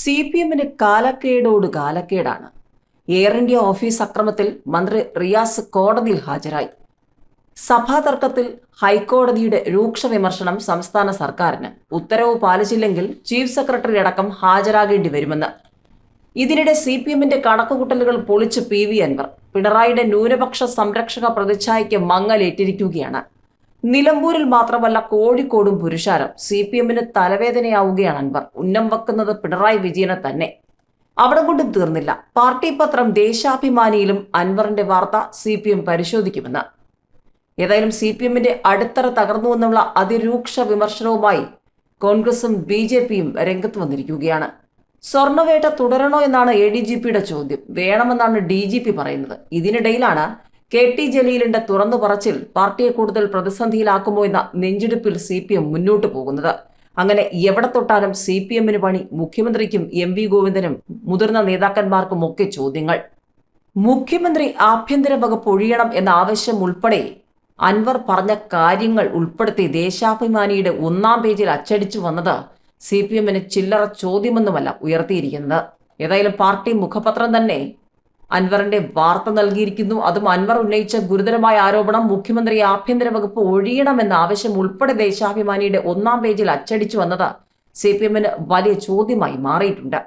C P എമ്മിന് കാലക്കേടോട് കാലക്കേടാണ്. എയർ ഇന്ത്യ ഓഫീസ് അക്രമത്തിൽ മന്ത്രി റിയാസ് കോടതിയിൽ ഹാജരായി. സഭാ തർക്കത്തിൽ ഹൈക്കോടതിയുടെ രൂക്ഷ വിമർശനം സംസ്ഥാന സർക്കാരിന് ഉത്തരവ് പാലിച്ചില്ലെങ്കിൽ ചീഫ് സെക്രട്ടറി അടക്കം ഹാജരാകേണ്ടി വരുമെന്ന്. ഇതിനിടെ സി പി എമ്മിന്റെ കണക്കുകൂട്ടലുകൾ പൊളിച്ച് പി വി അൻവർ പിണറായിയുടെ ന്യൂനപക്ഷ സംരക്ഷക പ്രതിച്ഛായയ്ക്ക് മങ്ങലേറ്റിരിക്കുകയാണ്. നിലമ്പൂരിൽ മാത്രമല്ല കോഴിക്കോടും പുരുഷാരം. സി പി എമ്മിന് തലവേദനയാവുകയാണ് അൻവർ. ഉന്നം വെക്കുന്നത് പിണറായി വിജയനെ തന്നെ. അവിടെ കൊണ്ടും തീർന്നില്ല. പാർട്ടി പത്രം ദേശാഭിമാനിയിലും അൻവറിന്റെ വാർത്ത സി പി എം പരിശോധിക്കുമെന്ന്. ഏതായാലും സി പി എമ്മിന്റെ അടിത്തറ തകർന്നുവെന്നുള്ള അതിരൂക്ഷ വിമർശനവുമായി കോൺഗ്രസും ബി ജെ പിയും രംഗത്ത് വന്നിരിക്കുകയാണ്. സ്വർണവേട്ട തുടരണോ എന്നാണ് എ ഡി ജി പിയുടെ ചോദ്യം. വേണമെന്നാണ് ഡി ജി പി പറയുന്നത്. ഇതിനിടയിലാണ് കെ ടി ജലീലിന്റെ തുറന്നു പറച്ചിൽ പാർട്ടിയെ കൂടുതൽ പ്രതിസന്ധിയിലാക്കുമോ എന്ന നെഞ്ചിടിപ്പിൽ സി പി എം മുന്നോട്ടു പോകുന്നത്. അങ്ങനെ എവിടെ തൊട്ടാലും സി പി എമ്മിന് പണി മുഖ്യമന്ത്രിക്കും എം വി ഗോവിന്ദനും മുതിർന്ന നേതാക്കന്മാർക്കും ഒക്കെ ചോദ്യങ്ങൾ. മുഖ്യമന്ത്രി ആഭ്യന്തര വകുപ്പ് ഒഴിയണം എന്ന ആവശ്യം ഉൾപ്പെടെ അൻവർ പറഞ്ഞ കാര്യങ്ങൾ ഉൾപ്പെടുത്തി ദേശാഭിമാനിയുടെ ഒന്നാം പേജിൽ അച്ചടിച്ചു വന്നത് സി പി എമ്മിന് ചില്ലറ ചോദ്യമൊന്നുമല്ല ഉയർത്തിയിരിക്കുന്നത്. ഏതായാലും പാർട്ടി മുഖപത്രം തന്നെ അൻവറിന്റെ വാർത്ത നൽകിയിരിക്കുന്നു. അതും അൻവർ ഉന്നയിച്ച ഗുരുതരമായ ആരോപണം മുഖ്യമന്ത്രി ആഭ്യന്തര വകുപ്പ് ഒഴിയണമെന്ന ആവശ്യം ഉൾപ്പെടെ ദേശാഭിമാനിയുടെ ഒന്നാം പേജിൽ അച്ചടിച്ചു വന്നത് സി പി എമ്മിന് വലിയ ചോദ്യമായി മാറിയിട്ടുണ്ട്.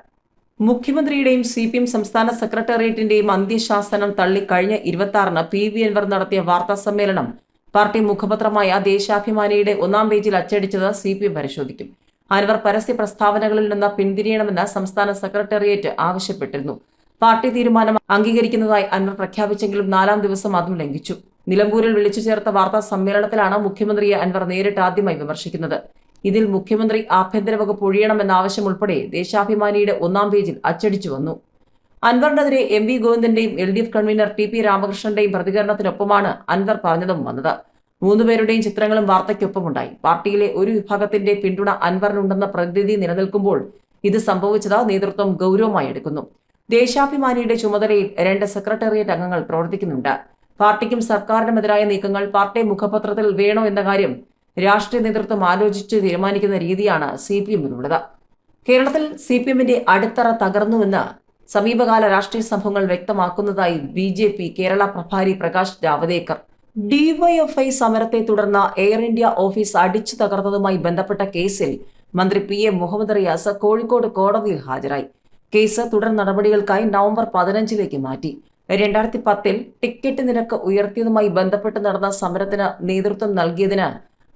മുഖ്യമന്ത്രിയുടെയും സി പി എം സംസ്ഥാന സെക്രട്ടേറിയറ്റിന്റെയും അന്ത്യശാസനം തള്ളി കഴിഞ്ഞ ഇരുപത്തി ആറിന് പി വി അൻവർ നടത്തിയ വാർത്താ സമ്മേളനം പാർട്ടി മുഖപത്രമായ ദേശാഭിമാനിയുടെ ഒന്നാം പേജിൽ അച്ചടിച്ചത് സി പി എം പരിശോധിക്കും. അൻവർ പരസ്യ പ്രസ്താവനകളിൽ നിന്ന് പിന്തിരിയണമെന്ന് സംസ്ഥാന സെക്രട്ടേറിയറ്റ് ആവശ്യപ്പെട്ടിരുന്നു. പാർട്ടി തീരുമാനം അംഗീകരിക്കുന്നതായി അൻവർ പ്രഖ്യാപിച്ചെങ്കിലും നാലാം ദിവസം അതും ലംഘിച്ചു. നിലമ്പൂരിൽ വിളിച്ചു ചേർത്ത വാർത്താ സമ്മേളനത്തിലാണ് മുഖ്യമന്ത്രിയെ അൻവർ നേരിട്ട് ആദ്യമായി വിമർശിക്കുന്നത്. ഇതിൽ മുഖ്യമന്ത്രി ആഭ്യന്തര വകുപ്പ് ഒഴിയണമെന്ന ആവശ്യം ഉൾപ്പെടെ ദേശാഭിമാനിയുടെ ഒന്നാം പേജിൽ അച്ചടിച്ചു വന്നു. അൻവറിനെതിരെ M V ഗോവിന്ദന്റെയും L D F convener T P രാമകൃഷ്ണന്റെയും പ്രതികരണത്തിനൊപ്പമാണ് അൻവർ പറഞ്ഞതും വന്നത്. മൂന്നുപേരുടെയും ചിത്രങ്ങളും വാർത്തയ്ക്കൊപ്പമുണ്ടായി. പാർട്ടിയിലെ ഒരു വിഭാഗത്തിന്റെ പിന്തുണ അൻവറിനുണ്ടെന്ന പ്രതിനിധി നിലനിൽക്കുമ്പോൾ ഇത് സംഭവിച്ചത് നേതൃത്വം ഗൗരവമായി എടുക്കുന്നു. ദേശാഭിമാനിയുടെ ചുമതലയിൽ രണ്ട് സെക്രട്ടേറിയറ്റ് അംഗങ്ങൾ പ്രവർത്തിക്കുന്നുണ്ട്. പാർട്ടിക്കും സർക്കാരിനുമെതിരായ നീക്കങ്ങൾ പാർട്ടി മുഖപത്രത്തിൽ വേണോ എന്ന കാര്യം രാഷ്ട്രീയ നേതൃത്വം ആലോചിച്ച് തീരുമാനിക്കുന്ന രീതിയാണ് സി പി എമ്മിനുള്ളത്. കേരളത്തിൽ സി പി എമ്മിന്റെ അടിത്തറ തകർന്നുവെന്ന് സമീപകാല രാഷ്ട്രീയ സംഭവങ്ങൾ വ്യക്തമാക്കുന്നതായി ബി ജെ പി കേരള പ്രഭാരി പ്രകാശ് ജാവദേക്കർ. ഡിവൈഎഫ്ഐ സമരത്തെ തുടർന്ന് എയർ ഇന്ത്യ ഓഫീസ് അടിച്ചു തകർന്നതുമായി ബന്ധപ്പെട്ട കേസിൽ മന്ത്രി പി എ മുഹമ്മദ് റിയാസ് കോഴിക്കോട് കോടതിയിൽ ഹാജരായി. കേസ് തുടർ നടപടികൾക്കായി നവംബർ പതിനഞ്ചിലേക്ക് മാറ്റി. രണ്ടായിരത്തി പത്തിൽ ടിക്കറ്റ് നിരക്ക് ഉയർത്തിയതുമായി ബന്ധപ്പെട്ട് നടന്ന സമരത്തിന് നേതൃത്വം നൽകിയതിന്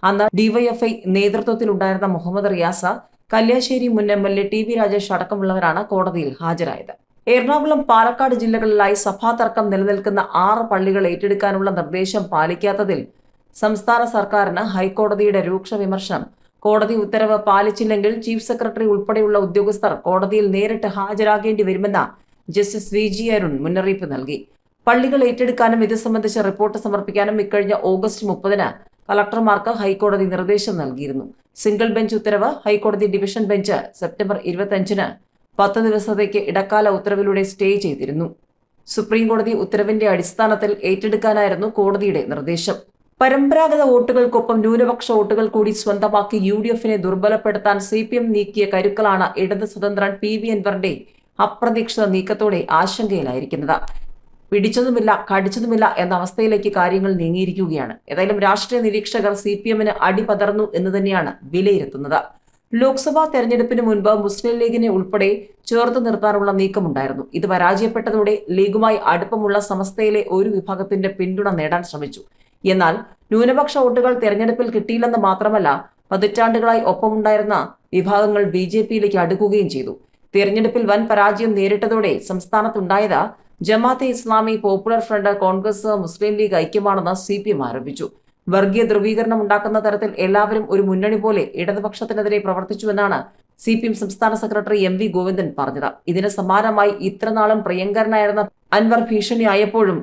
അന്ന് ഡിവൈഎഫ്ഐ നേതൃത്വത്തിലുണ്ടായിരുന്ന മുഹമ്മദ് റിയാസ കല്യാശ്ശേരി മുൻ M L A T V Rajesh അടക്കമുള്ളവരാണ് കോടതിയിൽ ഹാജരായത്. എറണാകുളം പാലക്കാട് ജില്ലകളിലായി സഭാ തർക്കം നിലനിൽക്കുന്ന ആറ് പള്ളികൾ ഏറ്റെടുക്കാനുള്ള നിർദ്ദേശം പാലിക്കാത്തതിൽ സംസ്ഥാന സർക്കാരിന് ഹൈക്കോടതിയുടെ രൂക്ഷ വിമർശനം കോടതി ഉത്തരവ് പാലിച്ചില്ലെങ്കിൽ ചീഫ് സെക്രട്ടറി ഉൾപ്പെടെയുള്ള ഉദ്യോഗസ്ഥർ കോടതിയിൽ നേരിട്ട് ഹാജരാകേണ്ടി വരുമെന്ന് ജസ്റ്റിസ് വി ജി അരുൺ മുന്നറിയിപ്പ് നൽകി. പള്ളികൾ ഏറ്റെടുക്കാനും ഇത് സംബന്ധിച്ച റിപ്പോർട്ട് സമർപ്പിക്കാനും ഇക്കഴിഞ്ഞ ഓഗസ്റ്റ് മുപ്പതിന് കളക്ടർമാർക്ക് ഹൈക്കോടതി നിർദ്ദേശം നൽകിയിരുന്നു. സിംഗിൾ ബെഞ്ച് ഉത്തരവ് ഹൈക്കോടതി ഡിവിഷൻ ബെഞ്ച് സെപ്റ്റംബർ ഇരുപത്തഞ്ചിന് പത്ത് ദിവസത്തേക്ക് ഇടക്കാല ഉത്തരവിലൂടെ സ്റ്റേ ചെയ്തിരുന്നു. സുപ്രീം കോടതി ഉത്തരവിന്റെ അടിസ്ഥാനത്തിൽ ഏറ്റെടുക്കാനായിരുന്നു കോടതിയുടെ നിർദ്ദേശം. പരമ്പരാഗത വോട്ടുകൾക്കൊപ്പം ന്യൂനപക്ഷ വോട്ടുകൾ കൂടി സ്വന്തമാക്കി യു ഡി എഫിനെ ദുർബലപ്പെടുത്താൻ സി പി എം നീക്കിയ കരുക്കളാണ് ഇടത് സ്വതന്ത്രൻ പി വി അൻവറിന്റെ അപ്രതീക്ഷിത നീക്കത്തോടെ ആശങ്കയിലായിരിക്കുന്നത്. പിടിച്ചതുമില്ല കടിച്ചതുമില്ല എന്ന അവസ്ഥയിലേക്ക് കാര്യങ്ങൾ നീങ്ങിയിരിക്കുകയാണ്. ഏതായാലും രാഷ്ട്രീയ നിരീക്ഷകർ സി പി എമ്മിന് അടിപതർന്നു എന്ന് തന്നെയാണ് വിലയിരുത്തുന്നത്. ലോക്സഭാ തെരഞ്ഞെടുപ്പിന് മുൻപ് മുസ്ലിം ലീഗിനെ ഉൾപ്പെടെ ചേർത്ത് നിർത്താനുള്ള നീക്കമുണ്ടായിരുന്നു. ഇത് പരാജയപ്പെട്ടതോടെ ലീഗുമായി അടുപ്പമുള്ള സമസ്തയിലെ ഒരു വിഭാഗത്തിന്റെ പിന്തുണ നേടാൻ ശ്രമിച്ചു. എന്നാൽ ന്യൂനപക്ഷ വോട്ടുകൾ തെരഞ്ഞെടുപ്പിൽ കിട്ടിയില്ലെന്ന് മാത്രമല്ല പതിറ്റാണ്ടുകളായി ഒപ്പമുണ്ടായിരുന്ന വിഭാഗങ്ങൾ ബി ജെ പിയിലേക്ക് അടുക്കുകയും ചെയ്തു. തെരഞ്ഞെടുപ്പിൽ വൻ പരാജയം നേരിട്ടതോടെ സംസ്ഥാനത്തുണ്ടായത് Jamaate Islami popular front Congress Muslim League ഐക്യമാണെന്ന് C P M ആരോപിച്ചു. വർഗീയ ധ്രുവീകരണം ഉണ്ടാക്കുന്ന തരത്തിൽ എല്ലാവരും ഒരു മുന്നണി പോലെ ഇടതുപക്ഷത്തിനെതിരെ പ്രവർത്തിച്ചുവെന്നാണ് സി പി എം സംസ്ഥാന സെക്രട്ടറി എം വി ഗോവിന്ദൻ പറഞ്ഞത്. ഇതിന് സമാനമായി ഇത്രനാളും പ്രിയങ്കരനായിരുന്ന അൻവർ ഭീഷണിയായപ്പോഴും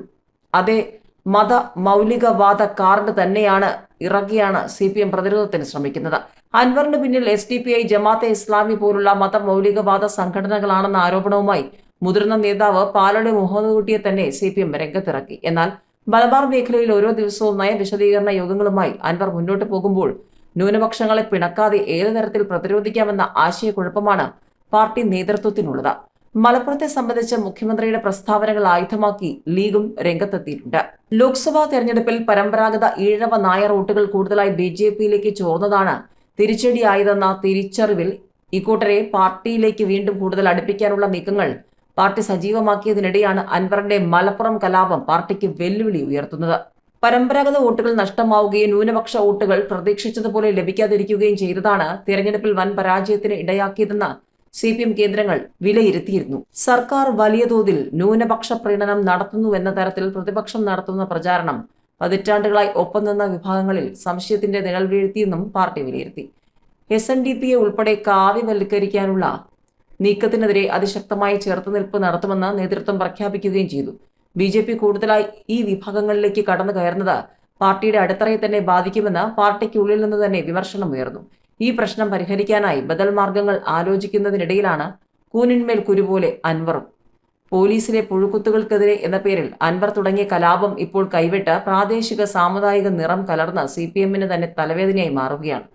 അതേ മത മൗലികവാദ കാർഡ് തന്നെയാണ് ഇറക്കിയാണ് സി പി എം പ്രതിരോധത്തിന് ശ്രമിക്കുന്നത്. അൻവറിന് പിന്നിൽ S D P I Jamaat Islami പോലുള്ള മത മൗലികവാദ സംഘടനകളാണെന്ന ആരോപണവുമായി മുതിർന്ന നേതാവ് പാലടി മുഹമ്മദ് കുട്ടിയെ തന്നെ സി പി എം രംഗത്തിറക്കി. എന്നാൽ മലബാർ മേഖലയിൽ ഓരോ ദിവസവും നയ വിശദീകരണ യോഗങ്ങളുമായി അൻവർ മുന്നോട്ട് പോകുമ്പോൾ ന്യൂനപക്ഷങ്ങളെ പിണക്കാതെ ഏത് തരത്തിൽ പ്രതിരോധിക്കാമെന്ന ആശയക്കുഴപ്പമാണ് പാർട്ടി നേതൃത്വത്തിനുള്ളത്. മലപ്പുറത്തെ സംബന്ധിച്ച് മുഖ്യമന്ത്രിയുടെ പ്രസ്താവനകൾ ആയുധമാക്കി ലീഗും രംഗത്തെത്തിയിട്ടുണ്ട്. ലോക്സഭാ തെരഞ്ഞെടുപ്പിൽ പരമ്പരാഗത ഈഴവ നായർ വോട്ടുകൾ കൂടുതലായി ബി ജെ പിയിലേക്ക് ചോർന്നതാണ് തിരിച്ചടിയായതെന്ന തിരിച്ചറിവിൽ ഇക്കൂട്ടരെ പാർട്ടിയിലേക്ക് വീണ്ടും കൂടുതൽ അടുപ്പിക്കാനുള്ള നീക്കങ്ങൾ പാർട്ടി സജീവമാക്കിയതിനിടെയാണ് അൻവറിന്റെ മലപ്പുറം കലാപം പാർട്ടിക്ക് വെല്ലുവിളി ഉയർത്തുന്നത്. പരമ്പരാഗത വോട്ടുകൾ നഷ്ടമാവുകയും ന്യൂനപക്ഷ വോട്ടുകൾ പ്രതീക്ഷിച്ചതുപോലെ ലഭിക്കാതിരിക്കുകയും ചെയ്തതാണ് തിരഞ്ഞെടുപ്പിൽ വൻ പരാജയത്തിന് ഇടയാക്കിയതെന്ന് സി പി എം കേന്ദ്രങ്ങൾ വിലയിരുത്തിയിരുന്നു. സർക്കാർ വലിയ തോതിൽ ന്യൂനപക്ഷ പ്രീണനം നടത്തുന്നുവെന്ന തരത്തിൽ പ്രതിപക്ഷം നടത്തുന്ന പ്രചാരണം പതിറ്റാണ്ടുകളായി ഒപ്പം നിന്ന വിഭാഗങ്ങളിൽ സംശയത്തിന്റെ നിഴൽ വീഴ്ത്തിയെന്നും പാർട്ടി വിലയിരുത്തി. എസ് എൻ ഡി പിയെ ഉൾപ്പെടെ കാവ്യവൽക്കരിക്കാനുള്ള നീക്കത്തിനെതിരെ അതിശക്തമായ ചെറുത്തുനിൽപ്പ് നടത്തുമെന്ന് നേതൃത്വം പ്രഖ്യാപിക്കുകയും ചെയ്തു. ബി ജെ പി കൂടുതലായി ഈ വിഭാഗങ്ങളിലേക്ക് കടന്നു കയറുന്നത് പാർട്ടിയുടെ അടിത്തറയെ തന്നെ ബാധിക്കുമെന്ന് പാർട്ടിക്കുള്ളിൽ നിന്ന് തന്നെ വിമർശനമുയർന്നു. ഈ പ്രശ്നം പരിഹരിക്കാനായി ബദൽ മാർഗങ്ങൾ ആലോചിക്കുന്നതിനിടയിലാണ് കൂനിന്മേൽ കുരുപോലെ അൻവറും. പോലീസിലെ പുഴുക്കുത്തുകൾക്കെതിരെ എന്ന പേരിൽ അൻവർ തുടങ്ങിയ കലാപം ഇപ്പോൾ കൈവിട്ട് പ്രാദേശിക സാമുദായിക നിറം കലർന്ന സി പി എമ്മിന് തന്നെ തലവേദനയായി മാറുകയാണ്.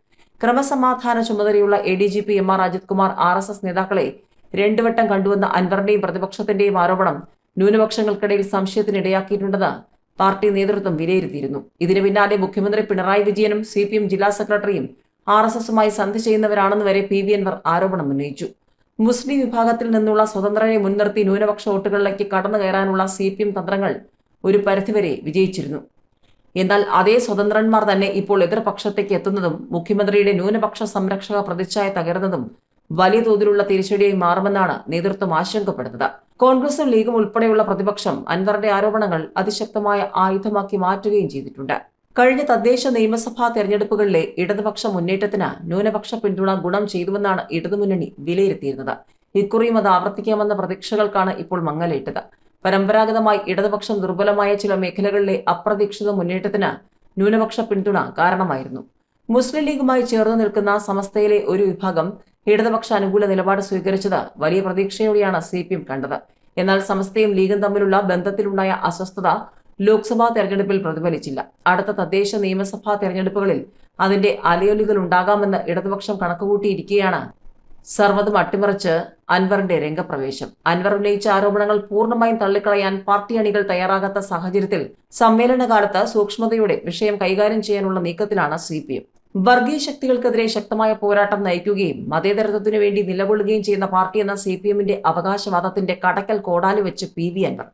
ക്രമസമാധാന ചുമതലയുള്ള A D G P M R Ajith Kumar R S S നേതാക്കളെ രണ്ടുവട്ടം കണ്ടുവന്ന അൻവറിന്റെയും പ്രതിപക്ഷത്തിന്റെയും ആരോപണം ന്യൂനപക്ഷങ്ങൾക്കിടയിൽ സംശയത്തിനിടയാക്കിയിട്ടുണ്ടെന്ന് പാർട്ടി നേതൃത്വം വിലയിരുത്തിയിരുന്നു. ഇതിനു പിന്നാലെ മുഖ്യമന്ത്രി പിണറായി വിജയനും സി ജില്ലാ സെക്രട്ടറിയും ആർ എസ് എസുമായി സന്ധി ചെയ്യുന്നവരാണെന്ന് വരെ പി വി അൻവർ ആരോപണം ഉന്നയിച്ചു. മുസ്ലിം വിഭാഗത്തിൽ നിന്നുള്ള സ്വതന്ത്രരെ മുൻനിർത്തി ന്യൂനപക്ഷ വോട്ടുകളിലേക്ക് കടന്നു കയറാനുള്ള സി പി എം തന്ത്രങ്ങൾ ഒരു പരിധിവരെ വിജയിച്ചിരുന്നു. എന്നാൽ അതേ സ്വതന്ത്രന്മാർ തന്നെ ഇപ്പോൾ എതിർപക്ഷത്തേക്ക് എത്തുന്നതും മുഖ്യമന്ത്രിയുടെ ന്യൂനപക്ഷ സംരക്ഷക പ്രതിച്ഛായ തകരുന്നതും വലിയ തോതിലുള്ള തിരിച്ചടിയായി മാറുമെന്നാണ് നേതൃത്വം ആശങ്കപ്പെടുന്നത്. കോൺഗ്രസും ലീഗും ഉൾപ്പെടെയുള്ള പ്രതിപക്ഷം അൻവറുടെ ആരോപണങ്ങൾ അതിശക്തമായ ആയുധമാക്കി മാറ്റുകയും ചെയ്തിട്ടുണ്ട്. കഴിഞ്ഞ തദ്ദേശ നിയമസഭാ തെരഞ്ഞെടുപ്പുകളിലെ ഇടതുപക്ഷ മുന്നേറ്റത്തിന് ന്യൂനപക്ഷ പിന്തുണ ഗുണം ചെയ്തുവെന്നാണ് ഇടതുമുന്നണി വിലയിരുത്തിയിരുന്നത്. ഇക്കുറിയും അത് ആവർത്തിക്കാമെന്ന പ്രതീക്ഷകൾക്കാണ് ഇപ്പോൾ മങ്ങലേറ്റത്. പരമ്പരാഗതമായി ഇടതുപക്ഷം ദുർബലമായ ചില മേഖലകളിലെ അപ്രതീക്ഷിത മുന്നേറ്റത്തിന് ന്യൂനപക്ഷ പിന്തുണ കാരണമായിരുന്നു. മുസ്ലിം ലീഗുമായി ചേർന്ന് നിൽക്കുന്ന സമസ്തയിലെ ഒരു വിഭാഗം ഇടതുപക്ഷ അനുകൂല നിലപാട് സ്വീകരിച്ചത് വലിയ പ്രതീക്ഷയോടെയാണ് സി കണ്ടത്. എന്നാൽ സമസ്തയും ലീഗും തമ്മിലുള്ള ബന്ധത്തിലുണ്ടായ അസ്വസ്ഥത ലോക്സഭാ തെരഞ്ഞെടുപ്പിൽ പ്രതിഫലിച്ചില്ല. അടുത്ത തദ്ദേശ നിയമസഭാ തെരഞ്ഞെടുപ്പുകളിൽ അതിന്റെ അലയൊലികൾ ഉണ്ടാകാമെന്ന് ഇടതുപക്ഷം കണക്കുകൂട്ടിയിരിക്കെയാണ് സർവതും അട്ടിമറിച്ച് അൻവറിന്റെ രംഗപ്രവേശം. അൻവർ ഉന്നയിച്ച ആരോപണങ്ങൾ പൂർണമായും തള്ളിക്കളയാൻ പാർട്ടി അണികൾ തയ്യാറാകാത്ത സാഹചര്യത്തിൽ സമ്മേളനകാലത്ത് സൂക്ഷ്മതയോടെ വിഷയം കൈകാര്യം ചെയ്യാനുള്ള നീക്കത്തിലാണ് സി പി എം വർഗീയ ശക്തികൾക്കെതിരെ ശക്തമായ പോരാട്ടം നയിക്കുകയും മതേതരത്വത്തിനു വേണ്ടി നിലകൊള്ളുകയും ചെയ്യുന്ന പാർട്ടി എന്ന സി പി എമ്മിന്റെ അവകാശവാദത്തിന്റെ കടക്കൽ കോടാലി വെച്ച് പി വി അൻവർ.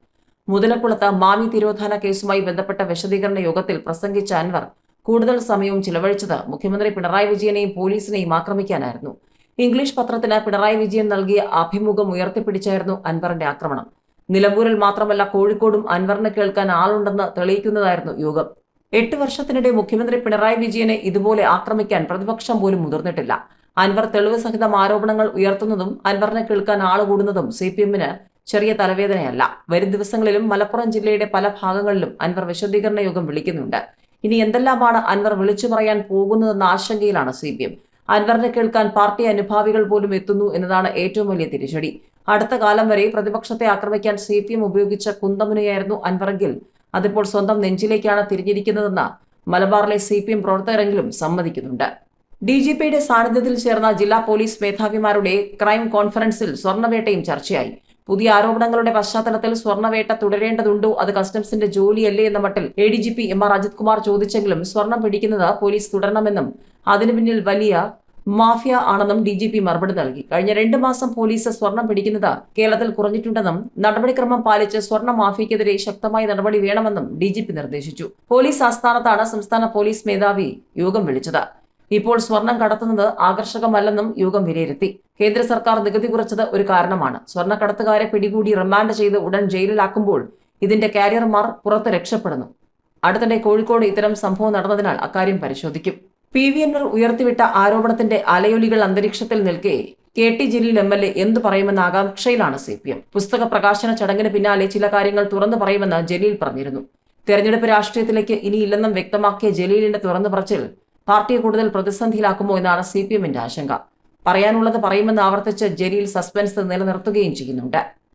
മുതലക്കുളത്ത് മാമി തിരോധാന കേസുമായി ബന്ധപ്പെട്ട വിശദീകരണ യോഗത്തിൽ പ്രസംഗിച്ച അൻവർ കൂടുതൽ സമയവും ചിലവഴിച്ചത് മുഖ്യമന്ത്രി പിണറായി വിജയനെയും പോലീസിനെയും ആക്രമിക്കാനായിരുന്നു. ഇംഗ്ലീഷ് പത്രത്തിന് പിണറായി വിജയൻ നൽകിയ അഭിമുഖം ഉയർത്തിപ്പിടിച്ചായിരുന്നു അൻവറിന്റെ ആക്രമണം. നിലമ്പൂരിൽ മാത്രമല്ല കോഴിക്കോടും അൻവറിനെ കേൾക്കാൻ ആളുണ്ടെന്ന് തെളിയിക്കുന്നതായിരുന്നു യോഗം. എട്ട് വർഷത്തിനിടെ മുഖ്യമന്ത്രി പിണറായി വിജയനെ ഇതുപോലെ ആക്രമിക്കാൻ പ്രതിപക്ഷം പോലും മുതിർന്നിട്ടില്ല. അൻവർ തെളിവ് സഹിതം ആരോപണങ്ങൾ ഉയർത്തുന്നതും അൻവറിനെ കേൾക്കാൻ ആളുകൂടുന്നതും സി പി എമ്മിന് ചെറിയ തലവേദനയല്ല. വരും ദിവസങ്ങളിലും മലപ്പുറം ജില്ലയുടെ പല ഭാഗങ്ങളിലും അൻവർ വിശദീകരണ യോഗം വിളിക്കുന്നുണ്ട്. ഇനി എന്തെല്ലാമാണ് അൻവർ വിളിച്ചു പറയാൻ പോകുന്നതെന്ന ആശങ്കയിലാണ് സി പി എം. അൻവറിനെ കേൾക്കാൻ പാർട്ടി അനുഭാവികൾ പോലും എത്തുന്നു എന്നതാണ് ഏറ്റവും വലിയ തിരിച്ചടി. അടുത്ത കാലം വരെ പ്രതിപക്ഷത്തെ ആക്രമിക്കാൻ സി പി എം ഉപയോഗിച്ച കുന്തമുനയായിരുന്നു അൻവറെങ്കിൽ. അതിപ്പോൾ സ്വന്തം നെഞ്ചിലേക്കാണ് തിരിഞ്ഞിരിക്കുന്നതെന്ന് മലബാറിലെ സി പി എം പ്രവർത്തകരെങ്കിലും സമ്മതിക്കുന്നുണ്ട്. ഡി ജി പിയുടെ സാന്നിധ്യത്തിൽ ചേർന്ന ജില്ലാ പോലീസ് മേധാവിമാരുടെ ക്രൈം കോൺഫറൻസിൽ സ്വർണവേട്ടയും ചർച്ചയായി. പുതിയ ആരോപണങ്ങളുടെ പശ്ചാത്തലത്തിൽ സ്വർണവേട്ട തുടരേണ്ടതുണ്ടോ? അത് കസ്റ്റംസിന്റെ ജോലിയല്ലേ എന്ന മട്ടിൽ A D G P M R Ajith Kumar ചോദിച്ചെങ്കിലും സ്വർണം പിടിക്കുന്നത് പോലീസ് തുടരണമെന്നും അതിനു പിന്നിൽ വലിയ മാഫിയ ആണെന്നും ഡി ജി പി മറുപടി നൽകി. കഴിഞ്ഞ രണ്ടു മാസം പോലീസ് സ്വർണം പിടിക്കുന്നത് കേരളത്തിൽ കുറഞ്ഞിട്ടുണ്ടെന്നും നടപടിക്രമം പാലിച്ച് സ്വർണ മാഫിയക്കെതിരെ ശക്തമായ നടപടി വേണമെന്നും ഡി ജി പി നിർദ്ദേശിച്ചു. പോലീസ് ആസ്ഥാനത്താണ് സംസ്ഥാന പോലീസ് മേധാവി യോഗം വിളിച്ചത്. ഇപ്പോൾ സ്വർണം കടത്തുന്നത് ആകർഷകമല്ലെന്നും യോഗം വിലയിരുത്തി. കേന്ദ്ര സർക്കാർ നികുതി കുറച്ചത് ഒരു കാരണമാണ്. സ്വർണക്കടത്തുകാരെ പിടികൂടി റിമാൻഡ് ചെയ്ത് ഉടൻ ജയിലിലാക്കുമ്പോൾ ഇതിന്റെ കാരിയർമാർ പുറത്ത് രക്ഷപ്പെടുന്നു. അടുത്തിടെ കോഴിക്കോട് ഇത്തരം സംഭവം നടന്നതിനാൽ അക്കാര്യം പരിശോധിക്കും. പി വി അൻവർ ഉയർത്തിവിട്ട ആരോപണത്തിന്റെ അലയൊലികൾ അന്തരീക്ഷത്തിൽ നിൽക്കെ K T Jaleel M L A എന്തു പറയുമെന്ന ആകാംക്ഷയിലാണ് സി പി എം. പുസ്തക പ്രകാശന ചടങ്ങിന് പിന്നാലെ ചില കാര്യങ്ങൾ തുറന്നു പറയുമെന്ന് ജലീൽ പറഞ്ഞിരുന്നു. തെരഞ്ഞെടുപ്പ് രാഷ്ട്രീയത്തിലേക്ക് ഇനിയില്ലെന്നും വ്യക്തമാക്കിയ ജലീലിന്റെ തുറന്നു പറച്ചിൽ പാർട്ടിയെ കൂടുതൽ പ്രതിസന്ധിയിലാക്കുമോ എന്നാണ് സി പി എമ്മിന്റെ ആശങ്ക. പറയാനുള്ളത് പറയുമെന്ന് ആവർത്തിച്ച് ജലീൽ സസ്പെൻസ് നിലനിർത്തുകയും ചെയ്യുന്നുണ്ട്.